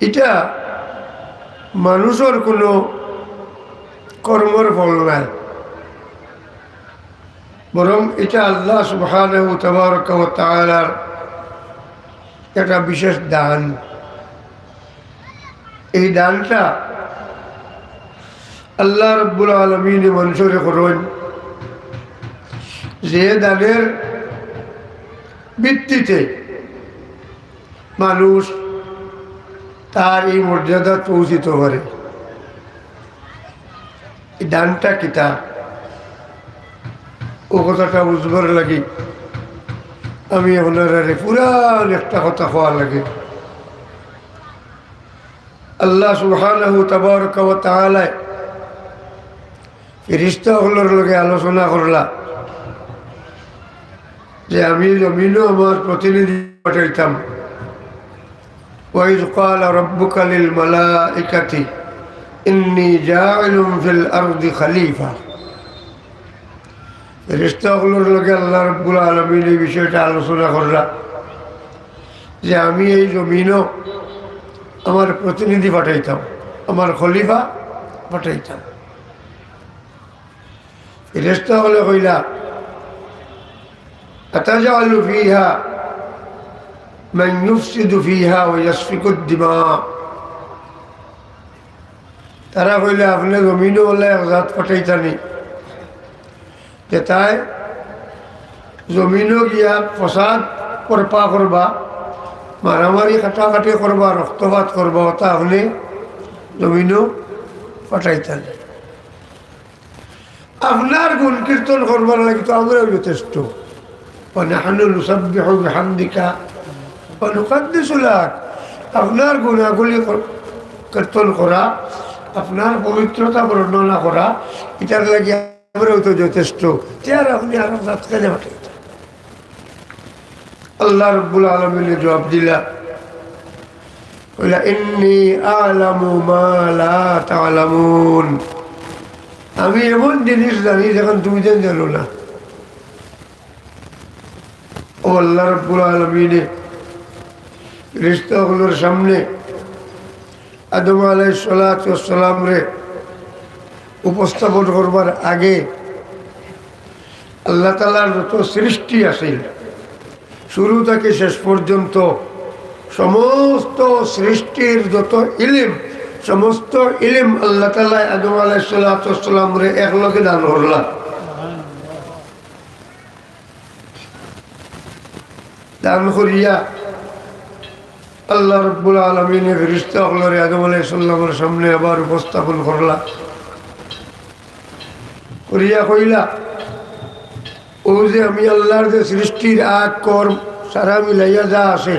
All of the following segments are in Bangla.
এটা মানুষের কোনো কর্মর ফল নাই। বরং এটা আল্লাহ ওয়া তাআলার একটা বিশেষ দান। এই দানটা আল্লাহ রব্বুল আলমিন মঞ্জুরে করুন। যে দানের ভিত্তিতে মানুষ তার এই মর্যাদা পৌঁছিত করে। এই দানটা কিতা ও কথাটা বুঝবার লাগি, আমি ওনারে পুরান একটা কথা হওয়া লাগে। আল্লাহ সুবহানাহু তাবারক ওয়া তাআলা ফেরেশতাগুলোর লগে আলোচনা করলা যে আমি জমিনও আমার প্রতিনিধি পাঠাইতাম। وإذ قال ربك للملائكة إني جاعل في الأرض خليفة ফেরেশতাগুলোর লগে আল্লাহ রব্বুল আলমিন এই বিষয়টা আলোচনা করলা যে আমি এই জমিনও আমার প্রতিনিধি পাঠাইতাম আমার খলিফা পাঠাইতাম ফেরেস্তা হলে কইলা أتجعل فيها من يفسد فيها ويسفك الدماء তারা কইলে আপনি জমিনও বলে এক জাত পাঠাইতানি যে তাই জমিনও গিয়া প্রসাদ করপা করবা মারামারি কাটাকাটি করবা রক্তপাত করবা তা আপনি জমিনও পাঠাইতেন আপনার গুণ কীর্তন করবার লাগে তো আমরাও যথেষ্ট ونحن نسبح بحمدك ونقدس لك আপনার গুণাগুলি কীর্তন করা, আপনার পবিত্রতা বর্ণনা করা, এটার লাগে আমরাও তো যথেষ্ট। তার আপনি আরও রাত কেনে আল্লাহ রব্বুল আলমিনে জবাব দিলা ইন্নি আলামু মা লা তালামুন। আমি এমন জিনিস জানি যখন তুমি জানো না। ও আল্লাহ রব্বুল আলমিনে রিস্তাগুলোর সামনে আদম আলাই সালাম রে উপস্থাপন করবার আগে আল্লাহ তালার যত সৃষ্টি আসিল শুরু থেকে শেষ পর্যন্ত সমস্ত সৃষ্টির যত ইলিম, সমস্ত ইলিম আল্লাহ তালা আদম আলাইসাল্লাম রে একলগে দান করলাম। দান করিয়া আল্লাহ রব্বুল আলমিনে ফেরিস্তা হলরে আদম আলাইসাল্লামের সামনে আবার উপস্থাপন করলা। করিয়া কইলা, ও যে আমি আল্লাহর যে সৃষ্টির আগ কর্ম, সারা মিলাইয়া যা আসে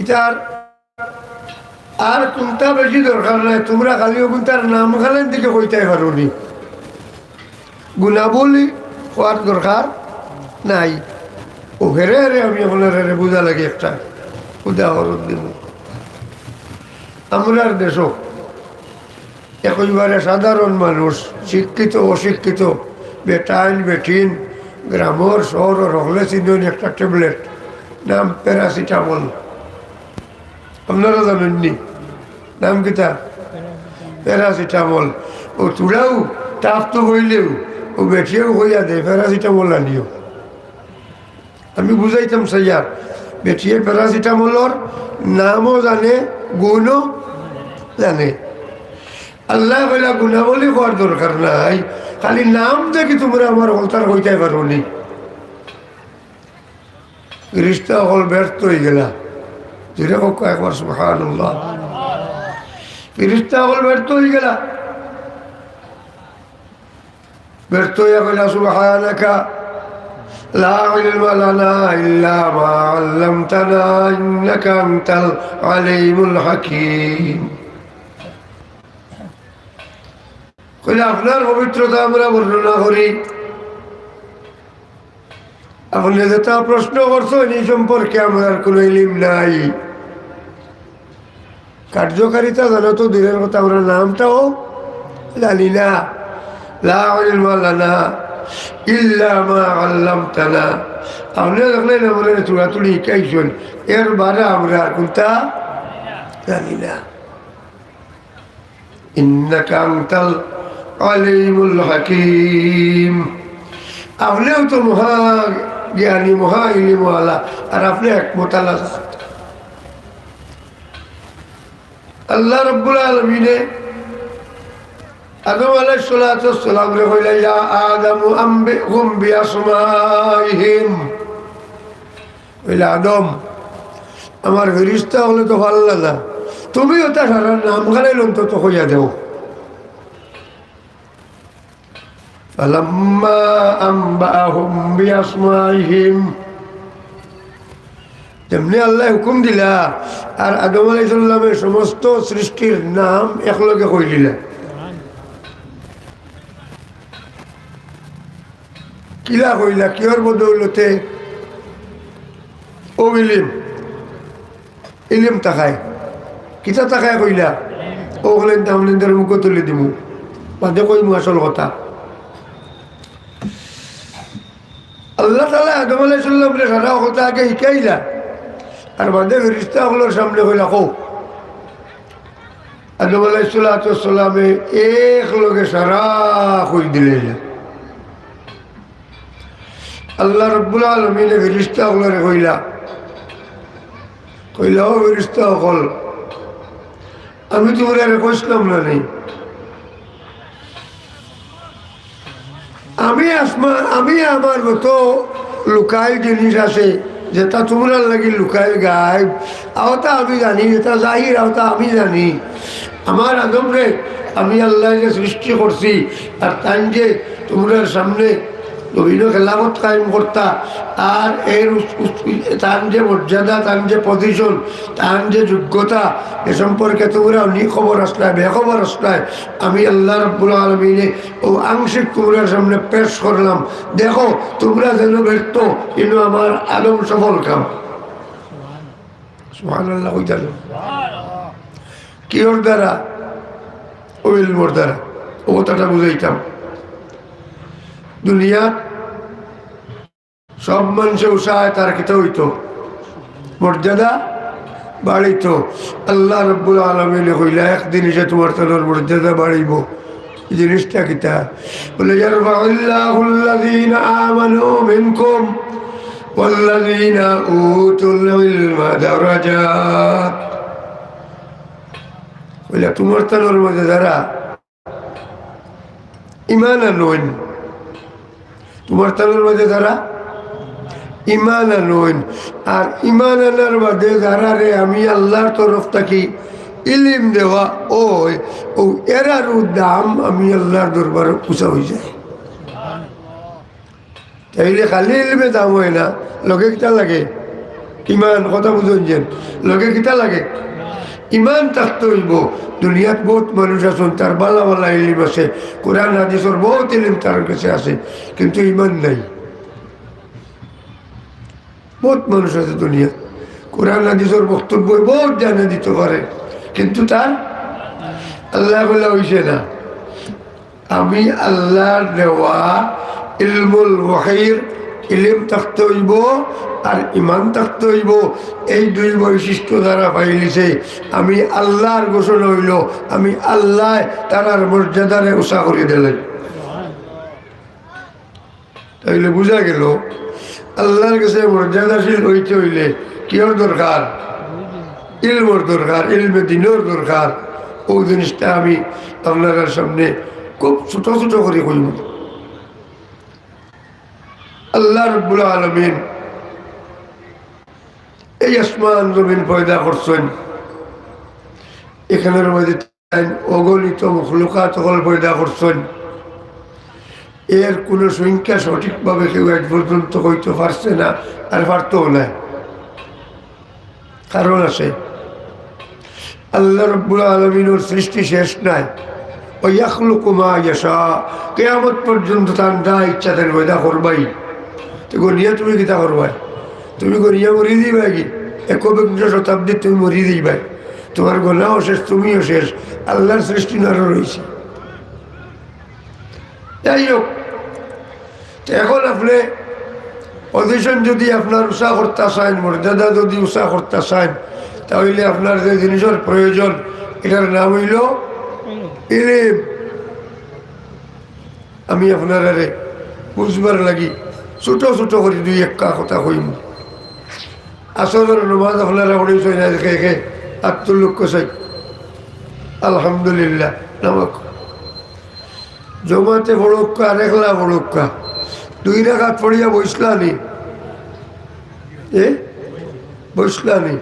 এটার আর কোনটা বেশি দরকার নাই, তোমরা খালি তার নাম খালেন দিকে কইতে পারো গুণাবলী হওয়ার দরকার নাই। ও হেরে হেরে আমি আপনার বোঝা লাগে একটা। উদাহরণ দিব। আমরার দেশ। একেবারে সাধারণ মানুষ, শিক্ষিত, অশিক্ষিত বেটাইন বেটিন গ্রামর, শহর, রহলে চিহ্ন একটা ট্যাবলেট, নাম প্যারাসিটামল। আপনারা জানেননি? নাম কিতা? প্যারাসিটামল। ও তুড়াও টাফ তো হইলেও, ও বেঠিয়েও হইয়া দেয় প্যারাসিটামল আনিও। আমি বুঝাইতাম সাইয়ার বেঠিয়ে প্যারাসিটামলর নামও জানে, গুণও জানে। আল্লাহ কইলা গুণাবলী হওয়ার দরকার নাই। খালি নাম দেখি তোমরা আমার হলতার হইতে পারো নি রিস্তা হল ব্যর্থ হয়ে গেলা। যেটা হোক একবার সুহান ফিরিস্তা হল ব্যর্থ হয়ে গেলা। ব্যর্থ হইয়া কইলা, সুবহানাকা। لا علم لنا إلا ما علمتنا إنك أنت العليم الحكيم কইলে আপনার পবিত্রতা আমরা বর্ণনা করি আপনি যেটা প্রশ্ন করছেন এই সম্পর্কে আমার কোনো ইলিম নাই কার্যকারিতা জানা তো দূরের কথা আমরা নামটাও জানি না লা ইলমা লানা ইল্লা মা আল্লামতানা আপনি দেখলেন আমরা চুড়াতুড়ি শিখাইছেন এর বারে আমরা আর কোনটা জানি না ইন্নাকা আনতাল আলিমুল হাকিম আপনিও তো মহা জ্ঞানী মহা ইলিমওয়ালা আর আপনি এক মোতালা আল্লাহ রব্বুল আলমিনে আদম আলাইসালাম রে হইলা ইয়া আদম আম্বি হুম বিয়াসমাইহিম হইলা আদম আমার ফেরিস্তা হলে তো ভালো লাগা তুমি ওটা সারা নাম খানাই অন্তত হইয়া দেও فلما أنبأهم بأسمائهم তেমনি আল্লাহ হুকুম দিলা আর আদম আলাইসাল্লামের সমস্ত সৃষ্টির নাম একলগে কই দিলা কিলা কইলা কিয়র বদৌলতে ও ইলিম ইলিম তাকায় কিতা তাকায় কইলা ও হলেন তামলিনদের মুখ তুলে দিমু বাদে কইমু আসল কথা আল্লাহ তালা আদম আলাইসাল্লাম রে সারা কথা আগে শিকাইলা আর বাদে ফেরিস্তা হলোর সামনে কইলা কো আদম আলাইসাল্লামে এক লগে সারা কই দিলে আল্লাহ রব্বুল আলমিনে ফেরিস্তা হলরে কইলা। কইলা, ও ফেরিস্তা হল আমি তোমরা কইসলাম না নেই আমি আসমা, আমি আমার মতো লুকাই জিনিস আছে, যেটা তোমরা লাগি লুকাই গায় আওতা আমি জানি যেটা জাহির আওতা আমি জানি। আমার আদম রে, আমি আল্লাহ যে সৃষ্টি করছি আর তাই যে তোমরা সামনে বিভিন্ন খেলাফত কায়েম করতা আর এর তার যে মর্যাদা, তার যে পজিশন তার যে যোগ্যতা, এ সম্পর্কে তোমরা অনেক খবর আসলায়, বেখবর আসলায়। আমি আল্লাহ রব্বুল আলমিনে ও আংশিক তোমরা সামনে পেশ করলাম। দেখো, তোমরা যেন ব্যর্থ কিন্তু আমার আলম সফল কাম। সুবহানাল্লাহ কইতাল কিওর দ্বারা? ও ইলমর দ্বারা। ও কথাটা বুঝাইতাম। দুনিয়ার সব মানুষে উৎসাহে তার খেতে হইতো। মর্যাদা বাড়িত। আল্লাহ রব্বুল আলমিনে কইলা, একদিন এসে তোমার তানোর মর্যাদা বাড়িব জিনিসটা কিতা বলে ইয়ারফাউল্লাহুল্লাযীনা আমানু মিনকুম ওয়াল্লাযীনা উতুল ইলমা দারাজাত বলে, তোমার তানোর মধ্যে যারা ইমান আনুন তানোর মধ্যে যারা ইমান আনইন আর ইমান আনার বাদে যারা রে, আমি আল্লাহর তরফ থাকি ইলিম দেওয়া, ও এরারও দাম আমি আল্লাহর দরবারে পুষা হয়ে যায়। তাইলে খালি ইলিমে দাম হয় না লগে কিতা লাগে? ইমান কথা বুঝছেন লগে কিতা লাগে? ইমান থাকতে হইব। দুনিয়াত বহুত মানুষ আছেন, তার বালা বালা ইলিম আছে, কোরআন, হাদিসর বহুত ইলিম তার কাছে আছে, কিন্তু ইমান নাই। বহুত মানুষ আছে দুনিয়াত। কোরআন, হাদিসর বক্তব্য বহুত জানে দিতে পারে, কিন্তু তার আল্লাহ বলে হইছে না। আমি আল্লাহর দেওয়া ইলমুল ওয়াহির ইলিম থাকতে হইব, আর ইমান থাকতে হইব। এই দুই বৈশিষ্ট্য দ্বারা পাইলিছে। আমি আল্লাহর ঘোষণা হইল, আমি আল্লাহ তারার মর্যাদারে উষা করে দিলেন তাইলে বোঝা গেল, আল্লাহর কাছে মর্যাদাশীল হইতে হইলে কিয়র দরকার? ইলমর দরকার, ইলমে দিনের দরকার। ও জিনিসটা আমি আপনার সামনে খুব ছোট ছোট করে কইব। অগণিত মখলুকাত পয়দা করছেন। এর কোনো সংখ্যা সঠিকভাবে কেউ আজ পর্যন্ত হইতে পারছে না, আর পারতেও না কারণ আছে, আল্লাহ রব্বুল সৃষ্টি শেষ নাই। ওই কুমা ইয়াসা কেয়ামত পর্যন্ত তার যা ইচ্ছা তেন পয়দা করবাই। তো গনিয়া তুমি কিতা করবাই তুমি গনিয়া মরি দিবা কি একবিংশ শতাব্দী তুমি মরি দিবাই তোমার গোনাও শেষ তুমিও শেষ আল্লাহর সৃষ্টি নারও রয়েছে যাই হোক এখন আপনি অডিশন যদি আপনার উষা করতে চান মর্যাদা যদি উষা করতে চান তাহলে আপনার যে জিনিসের প্রয়োজন এটার নাম হইল আমি আপনার বুঝবার লাগি ছোট ছোট করে দুই একটা কথা কইম। আসলের নমাজ আপনারা পড়েছেন না দেখে দেখে আত্মলোক কষাই আলহামদুলিল্লাহ নামক জমাতে বড়ক্কা একলা বড়ক্কা দুই রাখাত পড়িয়া বসলা নি? এ? বসলা নি?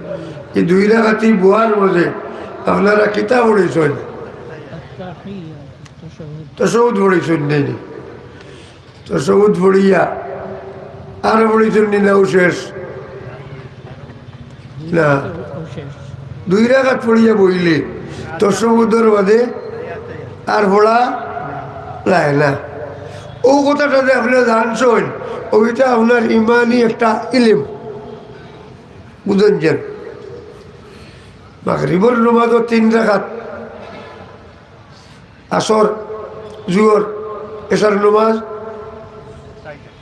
এই দুই রাখাতি বুয়ার মধ্যে আপনারা কিতাব পড়েছেন। তসৌদ পড়েছেন নেই তসৌদ পড়িয়া আর পড়েছেন নি নাও শেষ। না। দুই রাখাত পড়িয়া বইলে তসৌদর বাদে আর পড়া নাই না। ও কথাটা যে আপনি জানছেন, ওইটা আপনার ইমানই একটা ইলিম। বুঝেন যেন মাগরিবর নমাজও তিন রাখাত আসর, জুয়র এসার নমাজ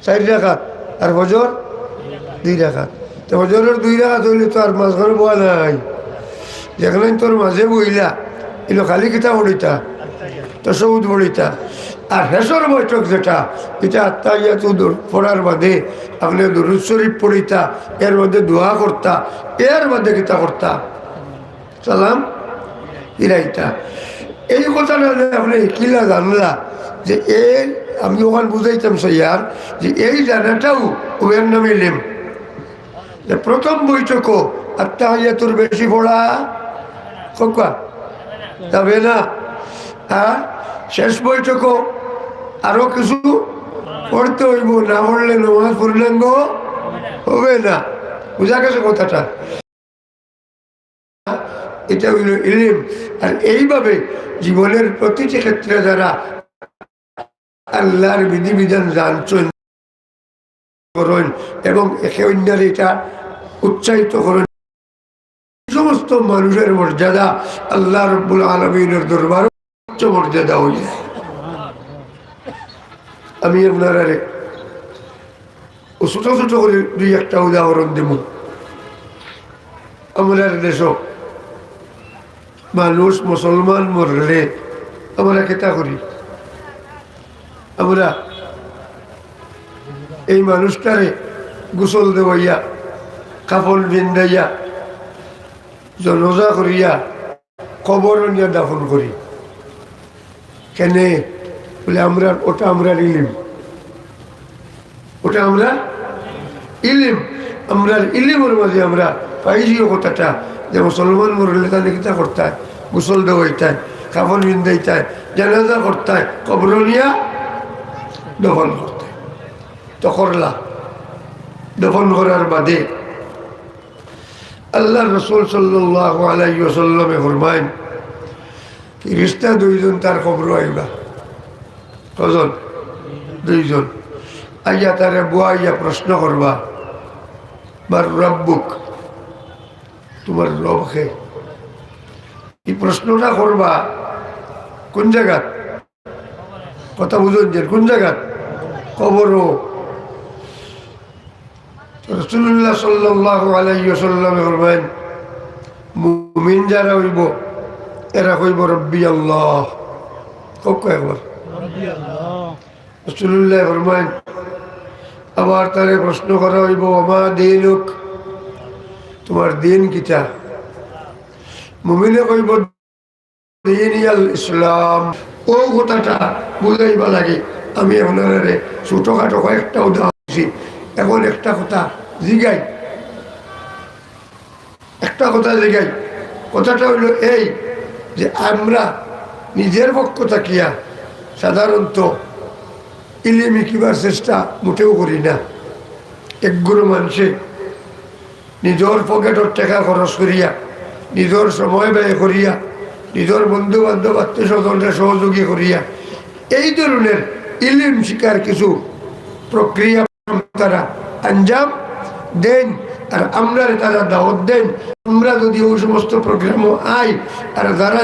চার রাখাত আর হজর দুই রাখাত। তো হজরের দুই রাখাত হইলে তো আর মাঝখানে বয়া নাই। যেখানে তোর মাঝে বইলা, এলো খালি কিতা পড়িতা তো সৌদ পড়িতা আর হেসর বৈঠক যেটা, এটা আত্মাইয়াত পড়ার বাদে আপনি দরুদ শরীফ পড়িতা, এর মধ্যে দোয়া করতা, এর মধ্যে কিতা করতা? সালাম? ইরাইতা এই কথাটা আপনি কিলা জানলা যে এই আমি ওখানে বুঝাইতাম, সৈয়ার, যে এই জানাটাও ওয়ের নামে লেম। প্রথম বৈঠকও তোর বেশি পড়া কোকা যাবে না হ্যাঁ শেষ বৈঠকও আরও কিছু পড়তে হইব, না পড়লে নমাজ পূর্ণাঙ্গ হবে না। বুঝা গেছে কথাটা? এটা হইল ইলিম। আর এইভাবে জীবনের প্রতিটি ক্ষেত্রে যারা আল্লাহর বিধিবিধান জানছেন করেন এবং একে অন্যের এটা উৎসাহিত করেন। সমস্ত মানুষের মর্যাদা আল্লাহ রব্বুল আলমিনের দরবার উচ্চ মর্যাদা হয়ে যায়। আমি আপনার ছোট ছোট করে দুই একটা উদাহরণ দেব। আমাদের দেশ মানুষ মুসলমান মরলে আমরা কেতা করি? আমরা এই মানুষটারে গোসল দেওয়াইয়া, কাপড় বিন্দাইয়া জনজা করিয়া কবর নিয়ে দাফন করি। কেনে? বলে, আমরা, ওটা আমরা ইলিম। ওটা আমরা ইলিম। আমরা ইলিমের মাঝে আমরা পাইছিও কথাটা যে মুসলমান মরলে তাহলে কিতা করতে গোসল দেওয়াইতায়, কাপড় বিন্দাইতায় জানাজা করতে কবর নিয়া দফন করতে। তো করলা দফন করার বাদে আল্লাহ রসুল সাল্লাহ আলাইসাল্লামে ফরমাইন ফিরিস্তা দুইজন তার খবর আইবা। কজন? দুইজন। আইয়া তারে বুয়াইয়া প্রশ্ন করবা বার রব্বুক, তোমার রবকে? এই প্রশ্নটা করবা কোন জায়গাত? কথা বুঝুন যে কোন জায়গাত? কবরও। রসুল্লাহ সাল্লাহ আলাইসাল্লামে বলবেন মুমিন যারা হইব এরা কইব রব্বি আল্লাহ। কক একবার। রসুল্লাহ ফরমান আবার তারে প্রশ্ন করা হইব আমা দিনুক? তোমার দিন কিটা? মুমিনে কইব দিন ইসলাম। ও কথাটা বুঝাইবা লাগে। আমি আপনারে ছোটখাটো কয়েকটা উদাহরণ এখন একটা কথা জিগাই। একটা কথা জিগাই। কথাটা হইল এই যে আমরা নিজের পক্ষ থাকিয়া সাধারণত ইলিমি কিবার চেষ্টা মোটেও করি না। একগুলো মানুষে নিজের পকেটর টাকা খরচ করিয়া, নিজের সময় ব্যয় করিয়া, নিজের বন্ধু বান্ধব আত্মীয় স্বজনরা সহযোগী করিয়া, এই ধরনের ইলিম শিকার কিছু প্রক্রিয়া তারা আঞ্জাম দেন আর আমরা তারা দাওয়াত দেন। আমরা যদি ওই সমস্ত প্রোগ্রামও আই, আর যারা